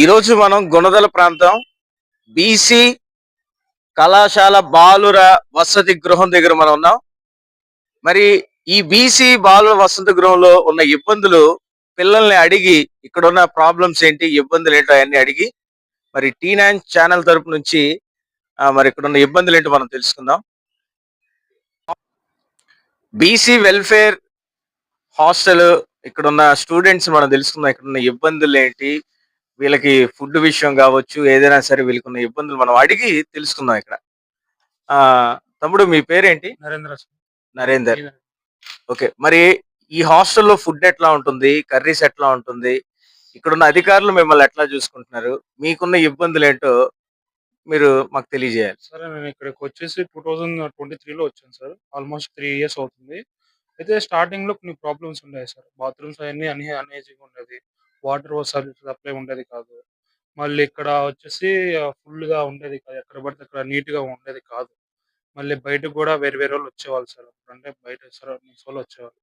ఈరోజు మనం గుణదల ప్రాంతం బీసీ కళాశాల బాలుర వసతి గృహం దగ్గర మనం ఉన్నాం. మరి ఈ బీసీ బాలుర వసతి గృహంలో ఉన్న ఇబ్బందులు పిల్లల్ని అడిగి ఇక్కడ ఉన్న ప్రాబ్లమ్స్ ఏంటి ఇబ్బందులు ఏంటో అవన్నీ అడిగి మరి టీ నైన్ ఛానల్ తరపు నుంచి మరి ఇక్కడ ఉన్న ఇబ్బందులు ఏంటో మనం తెలుసుకుందాం. బీసీ వెల్ఫేర్ హాస్టల్ ఇక్కడ ఉన్న స్టూడెంట్స్ మనం తెలుసుకుందాం. ఇక్కడ ఉన్న ఇబ్బందులు ఏంటి వీళ్ళకి ఫుడ్ విషయం కావచ్చు ఏదైనా సరే వీళ్ళకి ఉన్న ఇబ్బందులు మనం అడిగి తెలుసుకుందాం ఇక్కడ. ఆ తమ్ముడు మీ పేరేంటి? నరేంద్ర. నరేందర్. ఓకే మరి ఈ హాస్టల్లో ఫుడ్ ఎట్లా ఉంటుంది? కర్రీస్ ఎట్లా ఉంటుంది? ఇక్కడ ఉన్న అధికారులు మిమ్మల్ని ఎట్లా చూసుకుంటున్నారు? మీకున్న ఇబ్బందులు ఏంటో మీరు మాకు తెలియజేయాలి. సరే నేను ఇక్కడికి వచ్చేసి టూ థౌజండ్ ట్వంటీ త్రీలో వచ్చాను సార్. ఆల్మోస్ట్ త్రీ ఇయర్స్ అవుతుంది. అయితే స్టార్టింగ్లో కొన్ని ప్రాబ్లమ్స్ ఉన్నాయి సార్. బాత్రూమ్స్ అవన్నీ అన్ని అన్ఏజింగ్ ఉండేది. వాటర్ సప్లై ఉండేది కాదు. మళ్ళీ ఇక్కడ వచ్చేసి ఫుల్గా ఉండేది కాదు. ఎక్కడ పడితే అక్కడ నీట్గా ఉండేది కాదు. మళ్ళీ బయటకు కూడా వేరే వేరే వాళ్ళు వచ్చేవాళ్ళు సార్. అంటే బయట సార్ వాళ్ళు వచ్చేవాళ్ళు.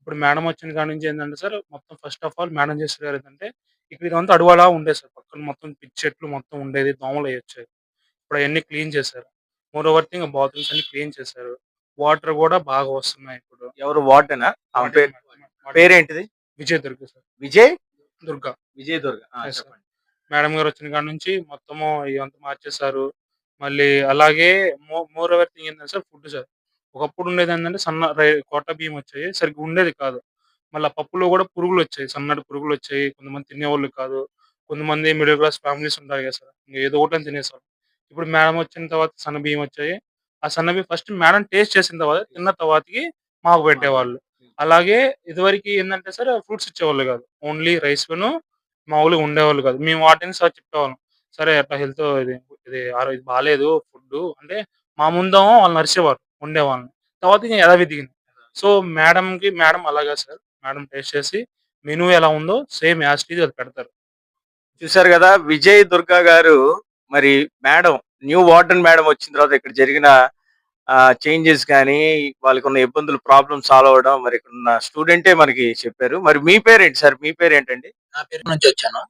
ఇప్పుడు మేడం వచ్చిన కాడి నుంచి ఏంటంటే సార్ మొత్తం ఫస్ట్ ఆఫ్ ఆల్ మేడం చేసే గారు ఏంటంటే ఇక్కడ ఇదంతా అడవాలా ఉండేది సార్. పక్కన మొత్తం పిచ్చి చెట్లు మొత్తం ఉండేది దోమలు అవి వచ్చాయి ఇప్పుడు అవన్నీ క్లీన్ చేశారు. మోర్ ఓవర్ థింగ్ బాత్రూమ్స్ అన్ని క్లీన్ చేశారు. వాటర్ కూడా బాగా వస్తున్నాయి ఇప్పుడు. ఎవరు? వార్డెనా పేరేంటిది? విజయ్ దుర్గ సార్. విజయ్? దుర్గా. విజయ్ దుర్గ. ఆ, Yes, sir. చెప్పండి. మేడం గారు వచ్చిన కాడ నుంచి మొత్తము ఇవంతా మార్చేశారు. మళ్ళీ అలాగే మోర్ ఓవర్ థింగ్ ఏంటంటే సార్ ఫుడ్ సార్. ఒకప్పుడు ఉండేది ఏంటంటే సన్న రై- కోట బియ్యం వచ్చాయి. సరిగ్గా ఉండేది కాదు. మళ్ళీ ఆ పప్పులో కూడా పురుగులు వచ్చాయి. సన్నటి పురుగులు వచ్చాయి. కొంతమంది తినేవాళ్ళు కాదు. కొంతమంది మిడిల్ క్లాస్ ఫ్యామిలీస్ ఉంటాయి కదా సార్. ఇంకా ఏదో ఒకటి తినేసారు ఇప్పుడు మేడం వచ్చిన తర్వాత సన్న బియ్యం వచ్చాయి. ఆ సన్న బియ్యం ఫస్ట్ మేడం టేస్ట్ చేసిన తర్వాత తిన్న తర్వాతకి మాకు పెట్టేవాళ్ళు. అలాగే ఇదివరకు ఏంటంటే సార్ ఫ్రూట్స్ ఇచ్చేవాళ్ళు కాదు. ఓన్లీ రైస్ను మామూలుగా ఉండేవాళ్ళు కాదు. మేము వాటిని సార్ చెప్పేవాళ్ళం. సరే అట్లా హెల్త్ ఇది ఇది ఆరో- ఇది బాగాలేదు ఫుడ్ అంటే మా ముందేమో వాళ్ళు నడిచేవారు ఉండేవాళ్ళని. తర్వాత ఇంకా యథావిధిగింది సో మేడం కి మేడం అలాగా సార్ మేడం టేస్ట్ చేసి మెనూ ఎలా ఉందో సేమ్ యాజ్ టీజ్ అది పెడతారు. చూశారు కదా విజయ్ దుర్గా గారు మరి మేడం న్యూ వార్డెన్ మేడం వచ్చిన తర్వాత ఇక్కడ జరిగిన చేంజెస్ కానీ వాళ్ళకి ఉన్న ఇబ్బందులు ప్రాబ్లమ్ సాల్వ్ అవడం మరి ఇక్కడ ఉన్న స్టూడెంటే మనకి చెప్పారు. మరి మీ పేరేంటి సార్? మీ పేరేంటండి? నా పేరు నుంచి వచ్చాను.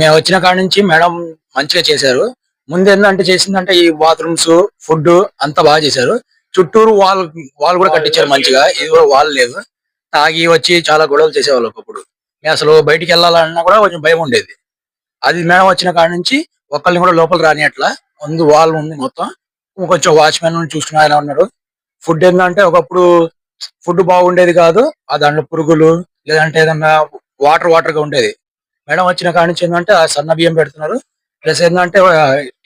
మేము వచ్చిన కాడ నుంచి మేడం మంచిగా చేశారు. ముందు ఏంటంటే చేసిందంటే ఈ బాత్రూమ్స్ ఫుడ్ అంతా బాగా చేశారు. చుట్టూరు వాల్ వాల్ కూడా కట్టించారు మంచిగా. ఇది కూడా వాల్ లేదు. తాగి వచ్చి చాలా గొడవలు చేసేవాళ్ళు ఒకప్పుడు. మేము అసలు బయటికి వెళ్ళాలన్నా కూడా కొంచెం భయం ఉండేది. అది మేడం వచ్చిన కాడ నుంచి ఒక్కరిని కూడా లోపల రాని అట్లా ముందు వాల్ ఉంది మొత్తం. కొంచెం వాచ్మెన్ చూసుకునే ఆయన ఉన్నారు. ఫుడ్ ఏంటంటే ఒకప్పుడు ఫుడ్ బాగుండేది కాదు ఆ దాంట్లో పురుగులు లేదంటే ఏదన్నా వాటర్ వాటర్గా ఉండేది. మేడం వచ్చిన కాడి నుంచి ఏంటంటే ఆ సన్న బియ్యం పెడుతున్నారు. ప్లస్ ఏంటంటే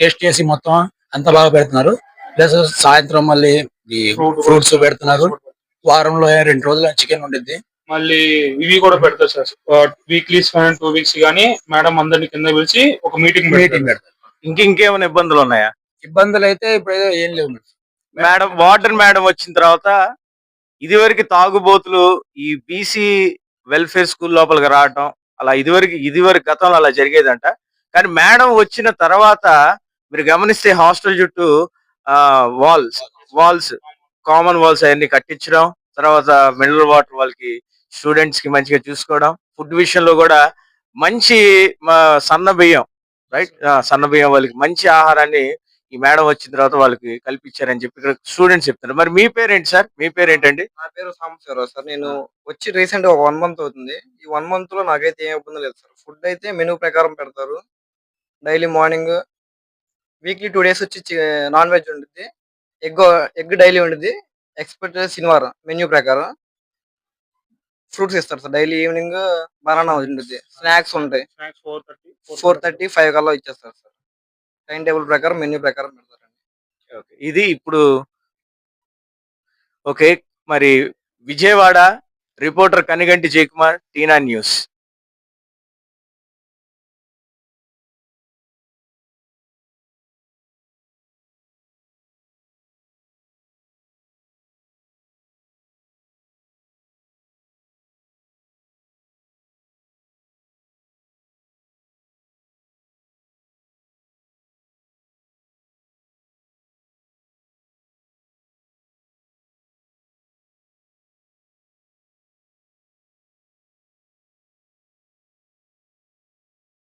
టేస్ట్ చేసి మొత్తం అంత బాగా పెడుతున్నారు. ప్లస్ సాయంత్రం మళ్ళీ ఈ ఫ్రూట్స్ పెడుతున్నారు. వారంలో రెండు రోజులు చికెన్ ఉండిద్ది మళ్ళీ ఇవి కూడా పెడతారు సార్. వీక్లీ టూ వీక్స్ గానీ మేడం అందరిని కింద పిలిచి ఒక మీటింగ్ మీటింగ్ పెడతారు. ఇంక ఇంకేమైనా ఇబ్బందులు ఉన్నాయా? ఇబ్బందులు అయితే ఇప్పుడు ఏదో ఏం లేవు మేడం. వాటర్ మేడం వచ్చిన తర్వాత ఇదివరకు తాగుబోతులు ఈ బీసీ వెల్ఫేర్ స్కూల్ లోపలికి రావటం అలా ఇదివరకు ఇదివరకు గతంలో అలా జరిగేదంట. కానీ మేడం వచ్చిన తర్వాత మీరు గమనిస్తే హాస్టల్ చుట్టూ వాల్స్ వాల్స్ కామన్ వాల్స్ అవన్నీ కట్టించడం తర్వాత మినరల్ వాటర్ వాళ్ళకి స్టూడెంట్స్కి మంచిగా చూసుకోవడం ఫుడ్ విషయంలో కూడా మంచి మా, సన్న బియ్యం రైట్? సన్న బియ్యం వాళ్ళకి మంచి ఆహారాన్ని ఈ మేడం వచ్చిన తర్వాత వాళ్ళకి కల్పించారని చెప్పి ఇక్కడ స్టూడెంట్స్ చెప్తున్నారు. మరి మీ పేరేంటి సార్? మీ పేరేంటండి? నా పేరు సాంబశివరావు సార్. నేను వచ్చి రీసెంట్ ఒక వన్ మంత్ అవుతుంది. ఈ వన్ మంత్లో నాకైతే ఏం ఇబ్బంది లేదు సార్. ఫుడ్ అయితే మెనూ ప్రకారం పెడతారు. Daily morning weekly two days వచ్చి నాన్ వెజ్ ఉంటుంది ఎగ్ ఎగ్ డైలీ ఉంటుంది ఎక్స్పెక్ట్ శనివారం మెన్యూ ప్రకారం. ఫ్రూట్స్ ఇస్తారు సార్. డైలీ ఈవినింగ్ బనానా ఉంటుంది స్నాక్స్ ఉంటాయి. Snacks four thirty four thirty five కల్లా ఇచ్చేస్తారు సార్. టైం టేబుల్ ప్రకారం మెన్యూ ప్రకారం పెడతారండి. ఓకే. ఇది ఇప్పుడు ఓకే. మరి విజయవాడ రిపోర్టర్ కనిగంటి జయకుమార్ టీనా న్యూస్.